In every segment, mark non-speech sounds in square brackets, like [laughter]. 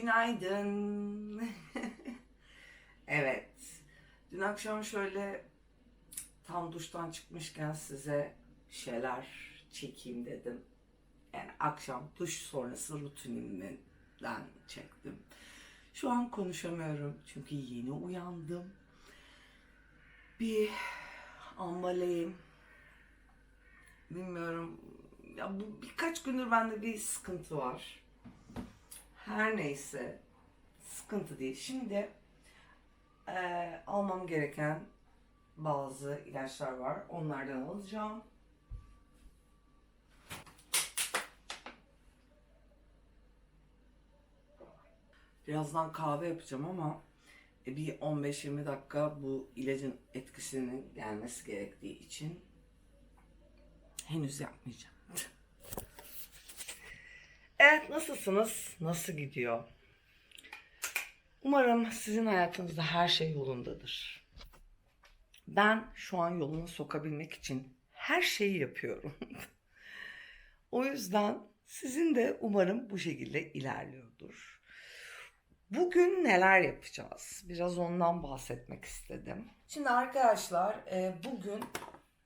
Günaydın. [laughs] evet. Dün akşam şöyle tam duştan çıkmışken size şeyler çekeyim dedim. Yani akşam duş sonrası rutinimden çektim. Şu an konuşamıyorum çünkü yeni uyandım. Bir ambaleyim. Bilmiyorum. Ya bu birkaç gündür bende bir sıkıntı var. Her neyse sıkıntı değil. Şimdi eee, almam gereken bazı ilaçlar var. Onlardan alacağım. Birazdan kahve yapacağım ama e, bir 15-20 dakika bu ilacın etkisinin gelmesi gerektiği için henüz yapmayacağım. Evet nasılsınız? Nasıl gidiyor? Umarım sizin hayatınızda her şey yolundadır. Ben şu an yoluna sokabilmek için her şeyi yapıyorum. [laughs] o yüzden sizin de umarım bu şekilde ilerliyordur. Bugün neler yapacağız? Biraz ondan bahsetmek istedim. Şimdi arkadaşlar e, bugün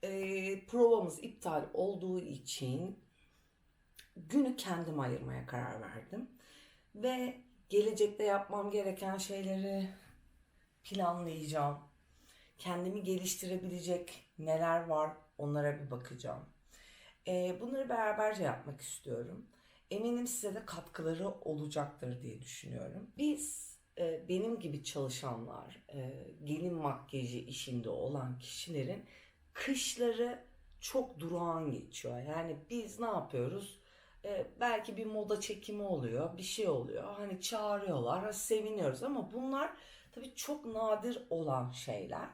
e, provamız iptal olduğu için günü kendim ayırmaya karar verdim. Ve gelecekte yapmam gereken şeyleri planlayacağım. Kendimi geliştirebilecek neler var onlara bir bakacağım. Ee, bunları beraberce yapmak istiyorum. Eminim size de katkıları olacaktır diye düşünüyorum. Biz e, benim gibi çalışanlar, e, gelin makyajı işinde olan kişilerin kışları çok durağan geçiyor. Yani biz ne yapıyoruz? E, belki bir moda çekimi oluyor, bir şey oluyor. Hani çağırıyorlar, seviniyoruz ama bunlar tabii çok nadir olan şeyler.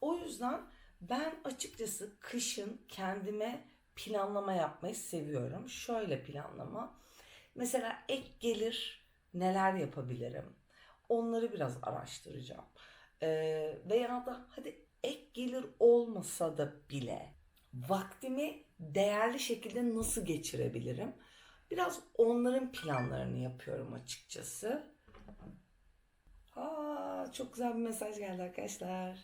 O yüzden ben açıkçası kışın kendime planlama yapmayı seviyorum. Şöyle planlama. Mesela ek gelir neler yapabilirim? Onları biraz araştıracağım. E, veya da hadi ek gelir olmasa da bile vaktimi değerli şekilde nasıl geçirebilirim? Biraz onların planlarını yapıyorum açıkçası. Aa, çok güzel bir mesaj geldi arkadaşlar.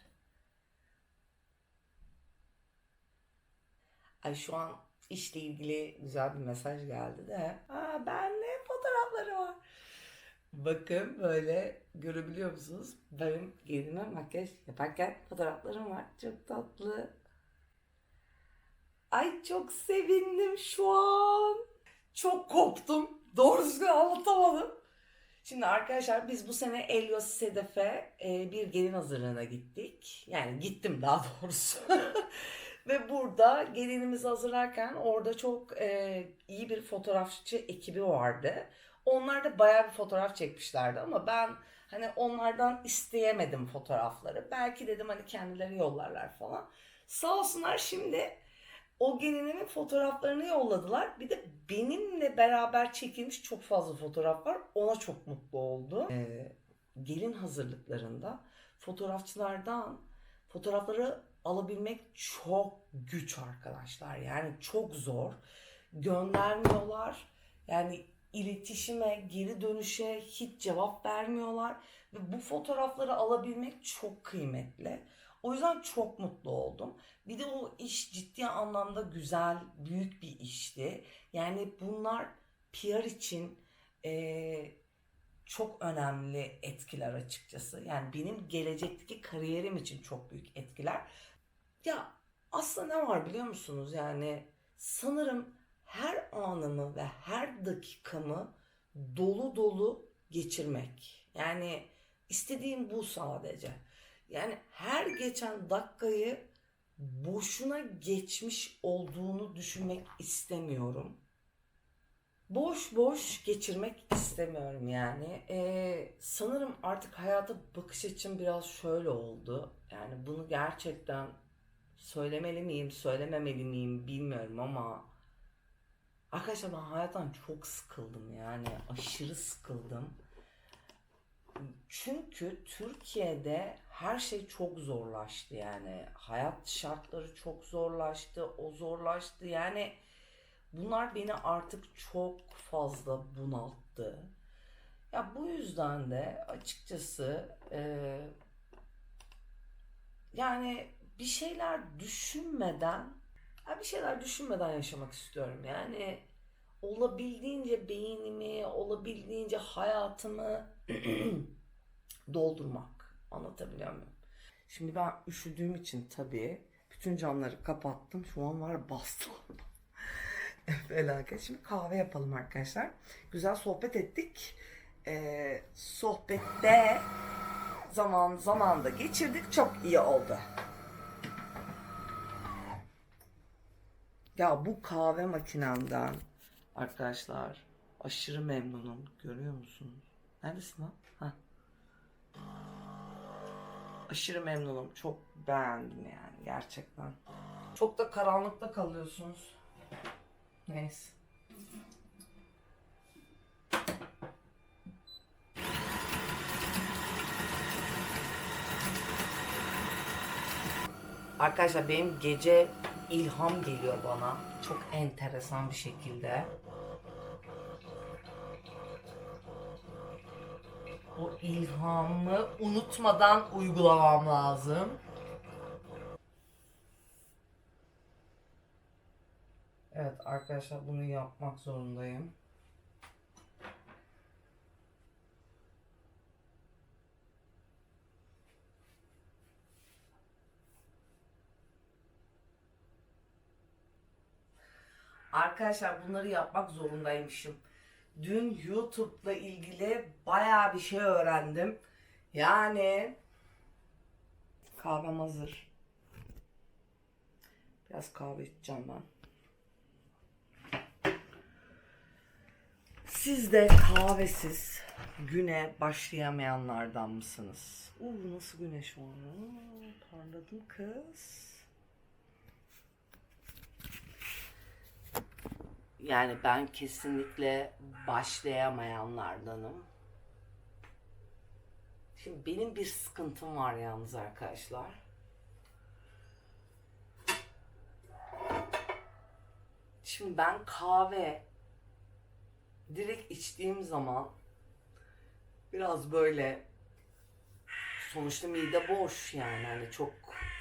Ay şu an işle ilgili güzel bir mesaj geldi de. Aa, benle fotoğrafları var. Bakın böyle görebiliyor musunuz? Benim gelinime makyaj yaparken fotoğraflarım var. Çok tatlı. Ay çok sevindim şu an. Çok koptum. Doğru düzgün anlatamadım. Şimdi arkadaşlar biz bu sene Elios Sedef'e e, bir gelin hazırlığına gittik. Yani gittim daha [laughs] doğrusu. [laughs] Ve burada gelinimizi hazırlarken orada çok e, iyi bir fotoğrafçı ekibi vardı. Onlar da bayağı bir fotoğraf çekmişlerdi ama ben hani onlardan isteyemedim fotoğrafları. Belki dedim hani kendileri yollarlar falan. Sağ olsunlar şimdi o gelinimin fotoğraflarını yolladılar. Bir de benimle beraber çekilmiş çok fazla fotoğraf var. Ona çok mutlu oldu. Ee, gelin hazırlıklarında fotoğrafçılardan fotoğrafları alabilmek çok güç arkadaşlar. Yani çok zor. Göndermiyorlar. Yani iletişime, geri dönüşe hiç cevap vermiyorlar. Ve bu fotoğrafları alabilmek çok kıymetli. O yüzden çok mutlu oldum. Bir de o iş ciddi anlamda güzel, büyük bir işti. Yani bunlar PR için eee, çok önemli etkiler açıkçası. Yani benim gelecekteki kariyerim için çok büyük etkiler. Ya aslında ne var biliyor musunuz? Yani sanırım her anımı ve her dakikamı dolu dolu geçirmek. Yani istediğim bu sadece. Yani her geçen dakikayı boşuna geçmiş olduğunu düşünmek istemiyorum. Boş boş geçirmek istemiyorum yani. Ee, sanırım artık hayata bakış açım biraz şöyle oldu. Yani bunu gerçekten söylemeli miyim, söylememeli miyim bilmiyorum ama arkadaşlar ben hayattan çok sıkıldım yani aşırı sıkıldım. Çünkü Türkiye'de her şey çok zorlaştı yani. Hayat şartları çok zorlaştı, o zorlaştı. Yani bunlar beni artık çok fazla bunalttı. Ya bu yüzden de açıkçası e, yani bir şeyler düşünmeden ya bir şeyler düşünmeden yaşamak istiyorum. Yani olabildiğince beynimi, olabildiğince hayatımı [clears throat] doldurmak. Anlatabiliyor muyum? Şimdi ben üşüdüğüm için tabii bütün camları kapattım. Şu an var bastım. [laughs] Felaket. Şimdi kahve yapalım arkadaşlar. Güzel sohbet ettik. Ee, sohbette zaman zamanda geçirdik. Çok iyi oldu. Ya bu kahve makinemden arkadaşlar aşırı memnunum. Görüyor musunuz? Neredesin lan? Ha. Aşırı memnunum. Çok beğendim yani gerçekten. Çok da karanlıkta kalıyorsunuz. Neyse. Arkadaşlar benim gece ilham geliyor bana. Çok enteresan bir şekilde. O ilhamı unutmadan uygulamam lazım. Evet arkadaşlar bunu yapmak zorundayım. Arkadaşlar bunları yapmak zorundaymışım. Dün YouTube'la ilgili bayağı bir şey öğrendim. Yani kahvem hazır. Biraz kahve içeceğim ben. Siz de kahvesiz güne başlayamayanlardan mısınız? Uuu nasıl güneş var? Aa, Parladım kız. Yani ben kesinlikle başlayamayanlardanım. Şimdi benim bir sıkıntım var yalnız arkadaşlar. Şimdi ben kahve direkt içtiğim zaman biraz böyle sonuçta mide boş yani hani çok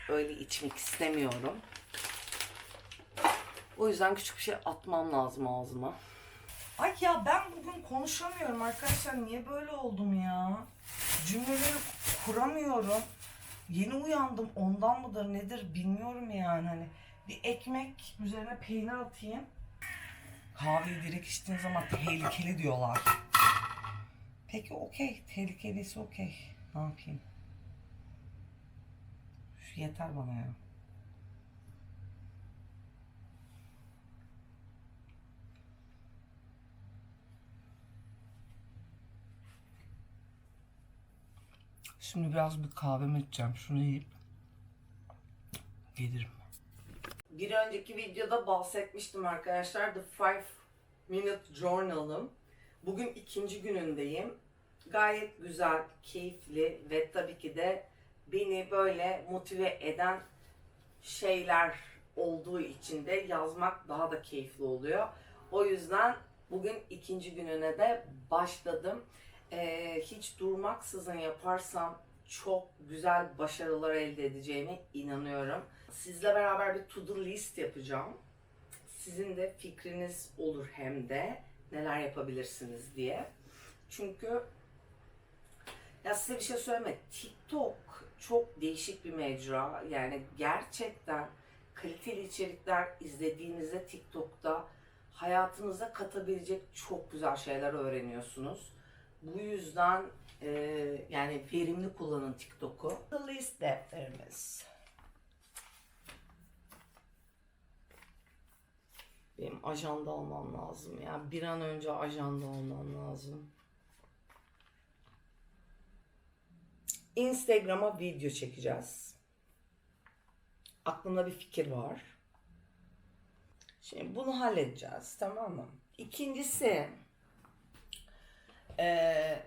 öyle içmek istemiyorum. O yüzden küçük bir şey atmam lazım ağzıma. Ay ya ben bugün konuşamıyorum arkadaşlar. Niye böyle oldum ya? Cümleleri kuramıyorum. Yeni uyandım. Ondan mıdır nedir bilmiyorum yani. Hani bir ekmek üzerine peynir atayım. Kahveyi direkt içtiğin zaman tehlikeli diyorlar. Peki okey. Tehlikeliyse okey. Ne yapayım? Şu yeter bana ya. Şimdi biraz bir kahvemi içeceğim. Şunu yiyip gelirim. Bir önceki videoda bahsetmiştim arkadaşlar. The 5 Minute Journal'ım. Bugün ikinci günündeyim. Gayet güzel, keyifli ve tabii ki de beni böyle motive eden şeyler olduğu için de yazmak daha da keyifli oluyor. O yüzden bugün ikinci gününe de başladım. Ee, hiç durmaksızın yaparsam çok güzel başarılar elde edeceğime inanıyorum. Sizle beraber bir to-do list yapacağım. Sizin de fikriniz olur hem de neler yapabilirsiniz diye. Çünkü ya size bir şey söyleme. TikTok çok değişik bir mecra. Yani gerçekten kaliteli içerikler izlediğinizde TikTok'ta hayatınıza katabilecek çok güzel şeyler öğreniyorsunuz. Bu yüzden e, yani verimli kullanın TikTok'u. The list defterimiz. Benim ajanda almam lazım ya. Bir an önce ajanda almam lazım. Instagram'a video çekeceğiz. Aklımda bir fikir var. Şimdi bunu halledeceğiz tamam mı? İkincisi eee,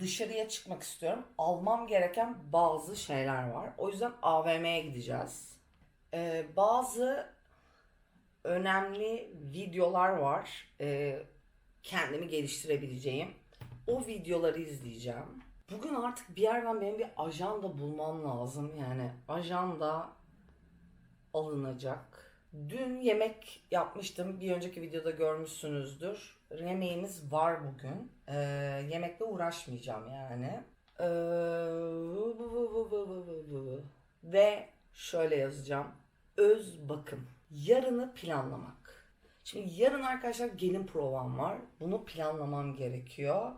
dışarıya çıkmak istiyorum. Almam gereken bazı şeyler var. O yüzden AVM'ye gideceğiz. Eee, bazı önemli videolar var. Eee, kendimi geliştirebileceğim. O videoları izleyeceğim. Bugün artık bir yerden benim bir ajanda bulmam lazım. Yani ajanda alınacak. Dün yemek yapmıştım. Bir önceki videoda görmüşsünüzdür. Yemeğimiz var bugün. Ee, yemekle uğraşmayacağım yani. Ee, ve şöyle yazacağım. Öz bakım. Yarını planlamak. Şimdi yarın arkadaşlar gelin provam var. Bunu planlamam gerekiyor.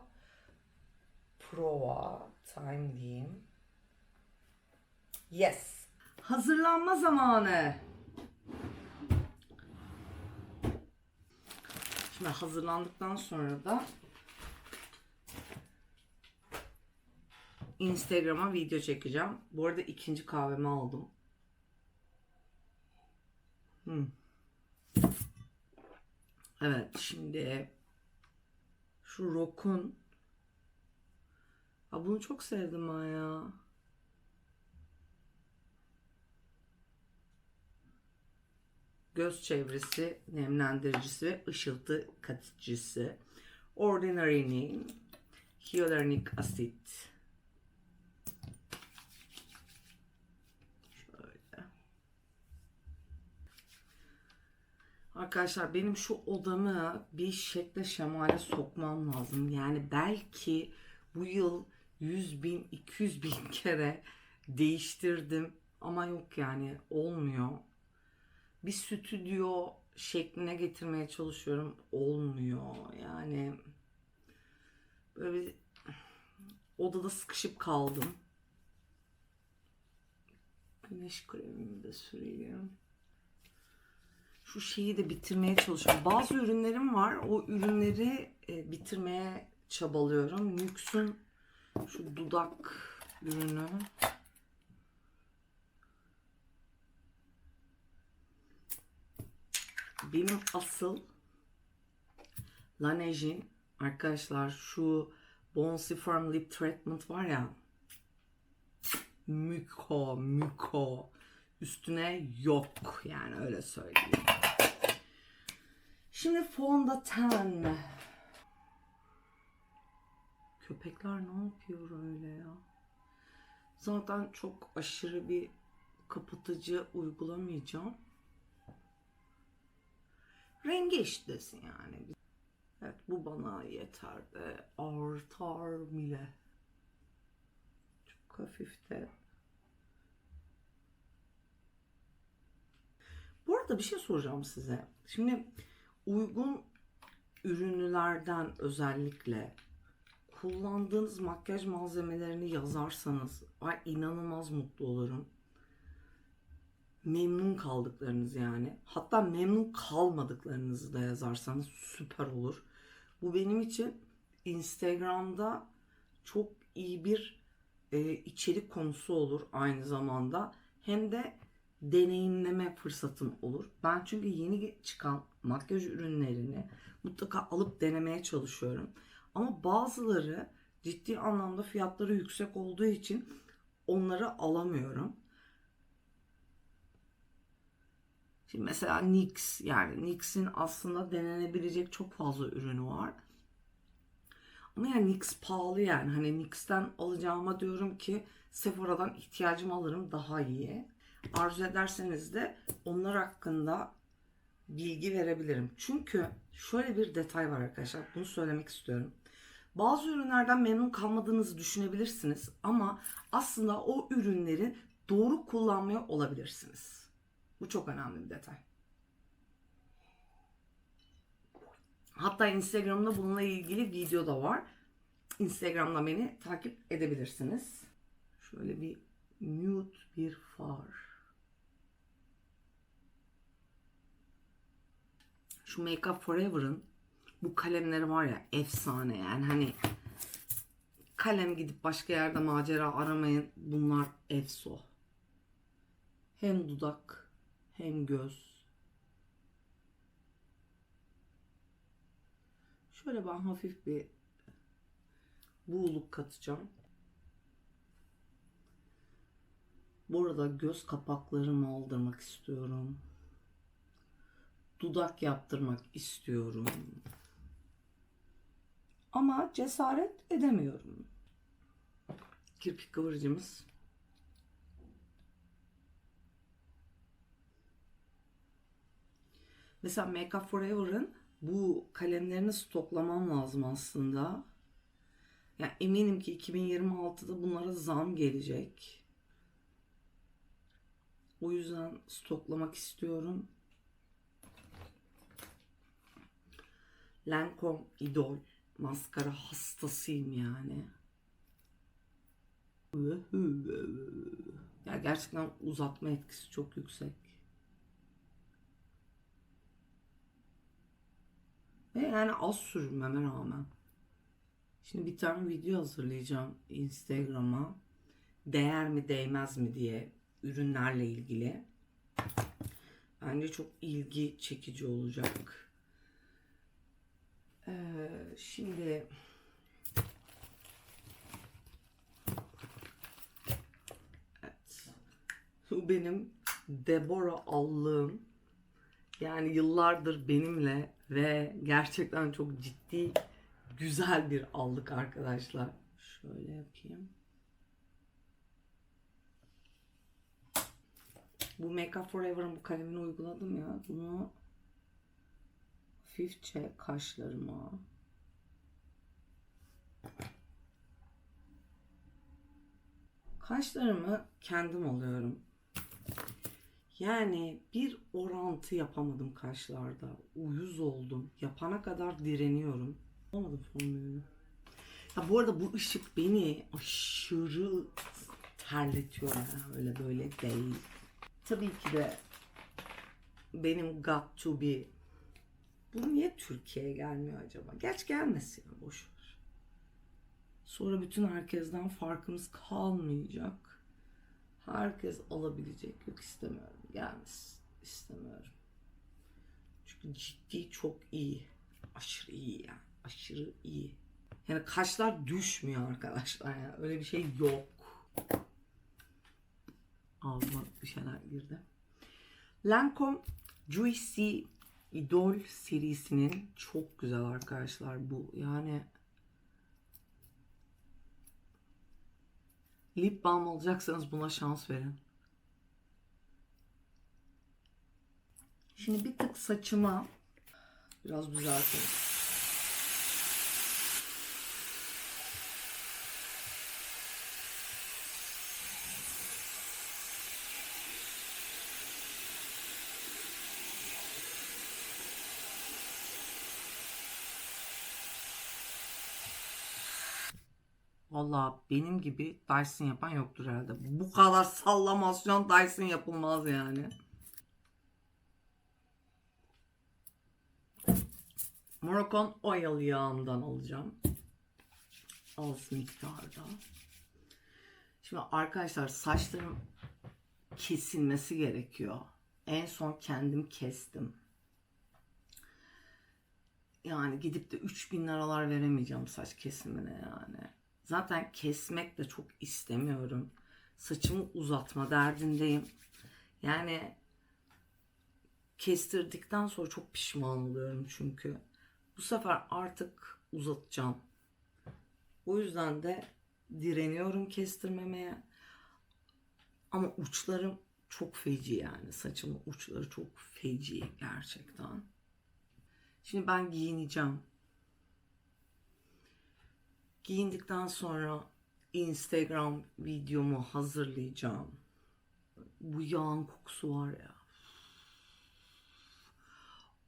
Prova time diyeyim. Yes. Hazırlanma zamanı. Şimdi hazırlandıktan sonra da Instagram'a video çekeceğim. Bu arada ikinci kahvemi aldım. Hmm. Evet şimdi şu Rock'un bunu çok sevdim ben ya. Göz çevresi nemlendiricisi ve ışıltı katıcısı. Ordinary'nin hyaluronik asit. Şöyle. Arkadaşlar benim şu odamı bir şekle şemale sokmam lazım. Yani belki bu yıl 100 bin 200 bin kere değiştirdim ama yok yani olmuyor. Bir stüdyo şekline getirmeye çalışıyorum olmuyor yani böyle bir odada sıkışıp kaldım. Güneş kremimi de süreyim. Şu şeyi de bitirmeye çalışıyorum. Bazı ürünlerim var. O ürünleri e, bitirmeye çabalıyorum. Nux'un şu dudak ürünü. Benim asıl Laneige'in arkadaşlar şu Firm Lip Treatment var ya Müko, müko. Üstüne yok yani öyle söyleyeyim. Şimdi fondöten. Köpekler ne yapıyor öyle ya? Zaten çok aşırı bir kapatıcı uygulamayacağım. Rengi eşitlesin yani. Evet bu bana yeter de artar bile. Çok hafif de. Bu arada bir şey soracağım size. Şimdi uygun ürünlerden özellikle kullandığınız makyaj malzemelerini yazarsanız ay inanılmaz mutlu olurum. Memnun kaldıklarınız yani. Hatta memnun kalmadıklarınızı da yazarsanız süper olur. Bu benim için Instagram'da çok iyi bir e, içerik konusu olur aynı zamanda. Hem de deneyimleme fırsatım olur. Ben çünkü yeni çıkan makyaj ürünlerini mutlaka alıp denemeye çalışıyorum. Ama bazıları ciddi anlamda fiyatları yüksek olduğu için onları alamıyorum. Şimdi mesela NYX yani NYX'in aslında denenebilecek çok fazla ürünü var. Ama yani NYX pahalı yani. Hani NYX'ten alacağıma diyorum ki Sephora'dan ihtiyacımı alırım daha iyi. Arzu ederseniz de onlar hakkında bilgi verebilirim. Çünkü şöyle bir detay var arkadaşlar. Bunu söylemek istiyorum. Bazı ürünlerden memnun kalmadığınızı düşünebilirsiniz ama aslında o ürünleri doğru kullanmıyor olabilirsiniz. Bu çok önemli bir detay. Hatta Instagram'da bununla ilgili video da var. Instagram'da beni takip edebilirsiniz. Şöyle bir nude bir far. Şu Make Up Forever'ın bu kalemleri var ya efsane yani hani kalem gidip başka yerde macera aramayın. Bunlar efso. Hem dudak hem göz. Şöyle ben hafif bir buğuluk katacağım. Bu arada göz kapaklarımı aldırmak istiyorum. Dudak yaptırmak istiyorum. Ama cesaret edemiyorum. Kirpik kıvırıcımız. Mesela Make Up Forever'ın bu kalemlerini stoklamam lazım aslında. Yani eminim ki 2026'da bunlara zam gelecek. O yüzden stoklamak istiyorum. Lancome Idol maskara hastasıyım yani. Ya gerçekten uzatma etkisi çok yüksek. Ve yani az sürmeme rağmen. Şimdi bir tane video hazırlayacağım Instagram'a. Değer mi değmez mi diye ürünlerle ilgili. Bence çok ilgi çekici olacak. Ee, şimdi evet. Bu benim Deborah allığım. Yani yıllardır benimle ve gerçekten çok ciddi güzel bir allık arkadaşlar. Şöyle yapayım. Bu Make Up Forever'ın bu kalemini uyguladım ya. Bunu hafifçe kaşlarıma kaşlarımı kendim alıyorum. Yani bir orantı yapamadım kaşlarda. Uyuz oldum. Yapana kadar direniyorum. Olmadı formülünü. Ya bu arada bu ışık beni aşırı terletiyor ya. Öyle böyle değil. Tabii ki de benim got to be bu niye Türkiye'ye gelmiyor acaba? Geç gelmesin ya boş ver. Sonra bütün herkesten farkımız kalmayacak. Herkes alabilecek. Yok istemiyorum. Gelmesin. İstemiyorum. Çünkü ciddi çok iyi. Aşırı iyi yani. Aşırı iyi. Yani kaşlar düşmüyor arkadaşlar ya. Öyle bir şey yok. Ağzıma bir şeyler girdi. Lancome Juicy Idol serisinin çok güzel arkadaşlar bu. Yani lip balm alacaksanız buna şans verin. Şimdi bir tık saçıma biraz düzeltelim. Valla benim gibi Dyson yapan yoktur herhalde. Bu kadar sallamasyon Dyson yapılmaz yani. Moroccan oil yağımdan alacağım. Az miktarda. Şimdi arkadaşlar saçlarım kesilmesi gerekiyor. En son kendim kestim. Yani gidip de 3000 liralar veremeyeceğim saç kesimine yani. Zaten kesmek de çok istemiyorum. Saçımı uzatma derdindeyim. Yani kestirdikten sonra çok pişman oluyorum çünkü. Bu sefer artık uzatacağım. O yüzden de direniyorum kestirmemeye. Ama uçlarım çok feci yani. Saçımın uçları çok feci gerçekten. Şimdi ben giyineceğim. Giyindikten sonra Instagram videomu hazırlayacağım. Bu yağın kokusu var ya.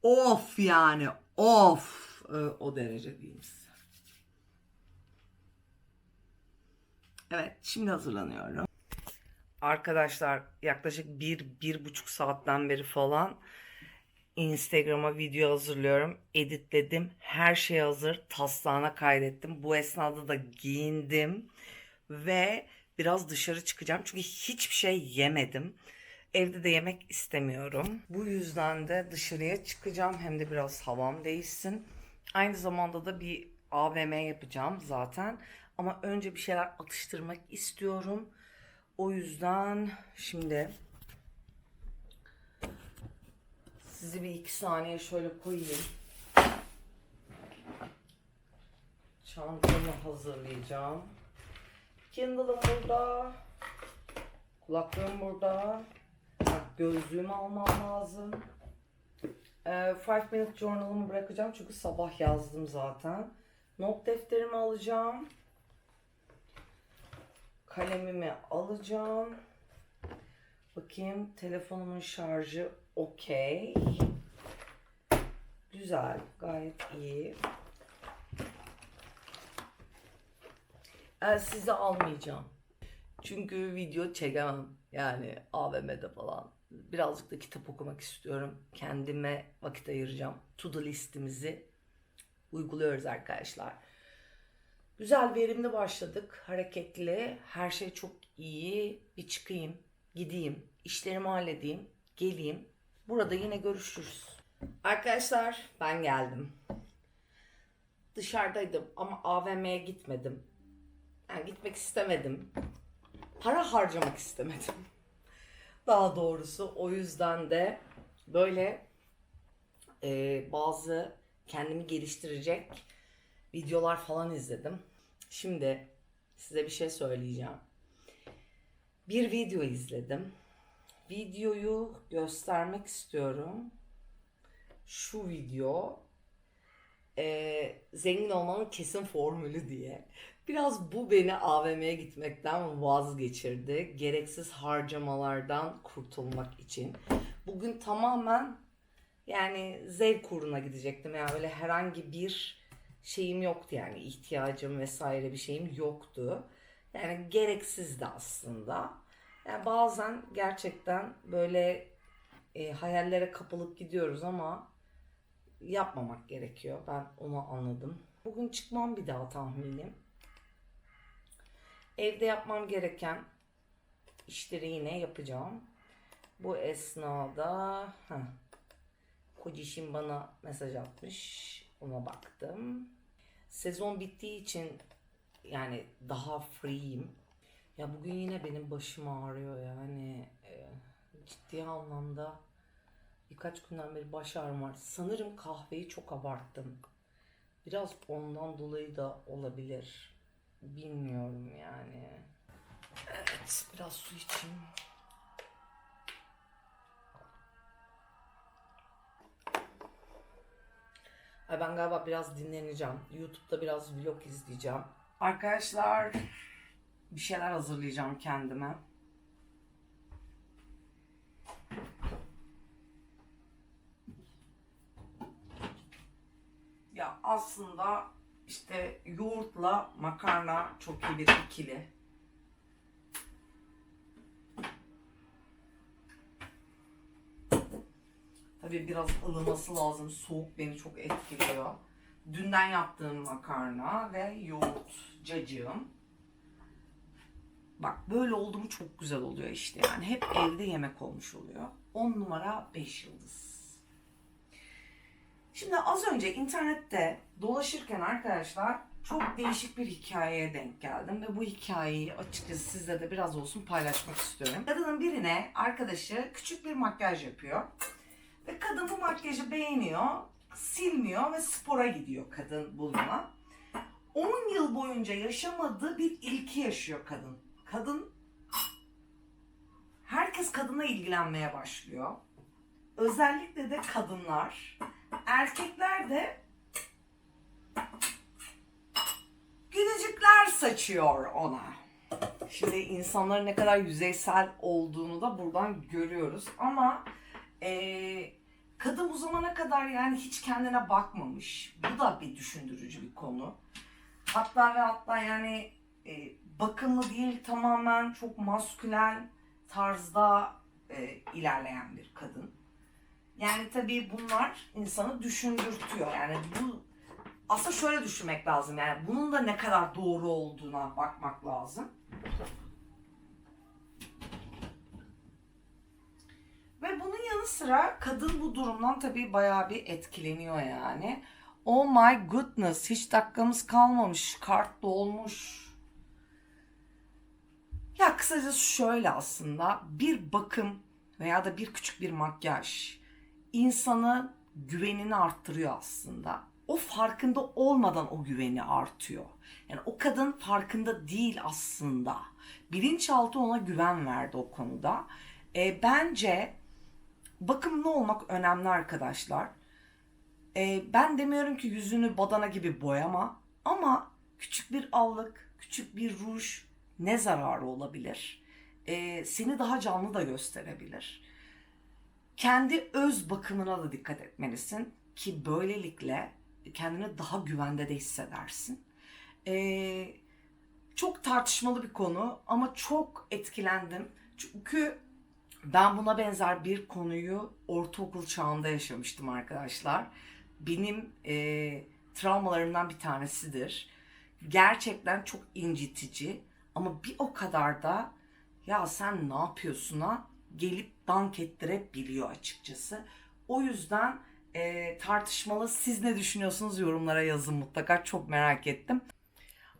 Of yani of Ee, o derece diyeyim. Evet şimdi hazırlanıyorum. Arkadaşlar yaklaşık bir, bir buçuk saatten beri falan Instagram'a video hazırlıyorum. Editledim. Her şey hazır. Taslağına kaydettim. Bu esnada da giyindim. Ve biraz dışarı çıkacağım. Çünkü hiçbir şey yemedim. Evde de yemek istemiyorum. Bu yüzden de dışarıya çıkacağım. Hem de biraz havam değişsin. Aynı zamanda da bir AVM yapacağım zaten. Ama önce bir şeyler atıştırmak istiyorum. O yüzden şimdi sizi bir iki saniye şöyle koyayım. Çantamı hazırlayacağım. Kindle'ım burada. Kulaklığım burada. Gözlüğümü almam lazım. Ee, Five Minute Journal'ımı bırakacağım çünkü sabah yazdım zaten. Not defterimi alacağım. Kalemimi alacağım. Bakayım telefonumun şarjı okey. Güzel, gayet iyi. Ee, sizi almayacağım. Çünkü video çekemem. Yani AVM'de falan. Birazcık da kitap okumak istiyorum. Kendime vakit ayıracağım. To do listimizi uyguluyoruz arkadaşlar. Güzel verimli başladık. Hareketli. Her şey çok iyi. Bir çıkayım. Gideyim. işlerimi halledeyim. Geleyim. Burada yine görüşürüz. Arkadaşlar ben geldim. Dışarıdaydım ama AVM'ye gitmedim. Yani gitmek istemedim. Para harcamak istemedim. Daha doğrusu o yüzden de böyle e, bazı kendimi geliştirecek videolar falan izledim. Şimdi size bir şey söyleyeceğim. Bir video izledim. Videoyu göstermek istiyorum. Şu video e, zengin olmanın kesin formülü diye. Biraz bu beni AVM'ye gitmekten vazgeçirdi. Gereksiz harcamalardan kurtulmak için. Bugün tamamen yani zevk uğruna gidecektim. Yani öyle herhangi bir şeyim yoktu yani ihtiyacım vesaire bir şeyim yoktu. Yani gereksizdi aslında. Yani bazen gerçekten böyle e, hayallere kapılıp gidiyoruz ama yapmamak gerekiyor. Ben onu anladım. Bugün çıkmam bir daha tahminim. Evde yapmam gereken işleri yine yapacağım. Bu esnada heh, kocişim bana mesaj atmış. Ona baktım. Sezon bittiği için yani daha free'yim. Ya bugün yine benim başım ağrıyor yani e, ciddi anlamda birkaç günden beri baş ağrım var. Sanırım kahveyi çok abarttım. Biraz ondan dolayı da olabilir. Bilmiyorum yani. Evet, biraz su içeyim. Ben galiba biraz dinleneceğim. YouTube'da biraz vlog izleyeceğim. Arkadaşlar bir şeyler hazırlayacağım kendime. Ya aslında işte yoğurtla makarna çok iyi bir ikili. Tabii biraz ılıması lazım. Soğuk beni çok etkiliyor. Dünden yaptığım makarna ve yoğurt cacığım. Bak böyle oldu mu çok güzel oluyor işte yani. Hep evde yemek olmuş oluyor. 10 numara 5 yıldız. Şimdi az önce internette dolaşırken arkadaşlar çok değişik bir hikayeye denk geldim ve bu hikayeyi açıkçası sizle de biraz olsun paylaşmak istiyorum. Kadının birine arkadaşı küçük bir makyaj yapıyor ve kadın bu makyajı beğeniyor, silmiyor ve spora gidiyor kadın bununla. 10 yıl boyunca yaşamadığı bir ilki yaşıyor kadın. Kadın herkes kadına ilgilenmeye başlıyor. Özellikle de kadınlar. Erkekler de gülücükler saçıyor ona. Şimdi insanların ne kadar yüzeysel olduğunu da buradan görüyoruz. Ama eee, kadın bu zamana kadar yani hiç kendine bakmamış. Bu da bir düşündürücü bir konu. Hatta ve hatta yani e, bakımlı değil tamamen çok maskülen tarzda e, ilerleyen bir kadın. Yani tabii bunlar insanı düşündürtüyor. Yani bu aslında şöyle düşünmek lazım. Yani bunun da ne kadar doğru olduğuna bakmak lazım. Ve bunun yanı sıra kadın bu durumdan tabii bayağı bir etkileniyor yani. Oh my goodness hiç dakikamız kalmamış. Kart dolmuş. Ya kısacası şöyle aslında bir bakım veya da bir küçük bir makyaj insanı güvenini arttırıyor aslında. o farkında olmadan o güveni artıyor. Yani o kadın farkında değil aslında. Bilinçaltı ona güven verdi o konuda. E, bence bakımlı olmak önemli arkadaşlar. E, ben demiyorum ki yüzünü badana gibi boyama ama küçük bir allık, küçük bir ruj ne zararı olabilir? E, seni daha canlı da gösterebilir. Kendi öz bakımına da dikkat etmelisin ki böylelikle kendini daha güvende de hissedersin. E, çok tartışmalı bir konu ama çok etkilendim. Çünkü ben buna benzer bir konuyu ortaokul çağında yaşamıştım arkadaşlar. Benim e, travmalarımdan bir tanesidir. Gerçekten çok incitici ama bir o kadar da ya sen ne yapıyorsun'a gelip dank ettirebiliyor açıkçası. O yüzden e, tartışmalı. Siz ne düşünüyorsunuz yorumlara yazın mutlaka. Çok merak ettim.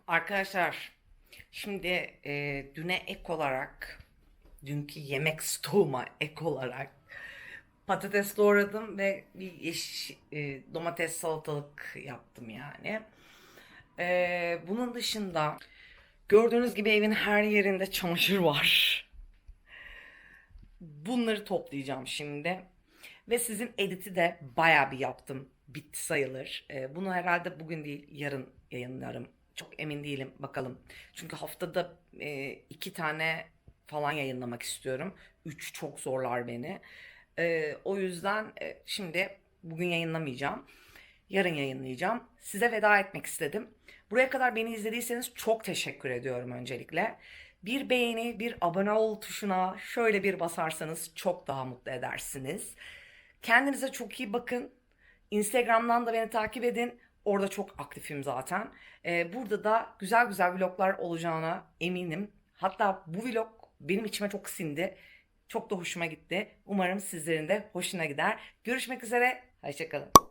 Arkadaşlar şimdi e, düne ek olarak dünkü yemek stoğuma ek olarak patates doğradım ve bir yeş, e, domates salatalık yaptım yani. E, bunun dışında gördüğünüz gibi evin her yerinde çamaşır var. Bunları toplayacağım şimdi. Ve sizin editi de bayağı bir yaptım. Bitti sayılır. E, bunu herhalde bugün değil yarın yayınlarım. Çok emin değilim bakalım. Çünkü haftada e, iki tane falan yayınlamak istiyorum. Üç çok zorlar beni. E, o yüzden e, şimdi bugün yayınlamayacağım. Yarın yayınlayacağım. Size veda etmek istedim. Buraya kadar beni izlediyseniz çok teşekkür ediyorum öncelikle. Bir beğeni, bir abone ol tuşuna şöyle bir basarsanız çok daha mutlu edersiniz. Kendinize çok iyi bakın. Instagram'dan da beni takip edin. Orada çok aktifim zaten. Ee, burada da güzel güzel vloglar olacağına eminim. Hatta bu vlog benim içime çok sindi. Çok da hoşuma gitti. Umarım sizlerin de hoşuna gider. Görüşmek üzere. Hoşçakalın.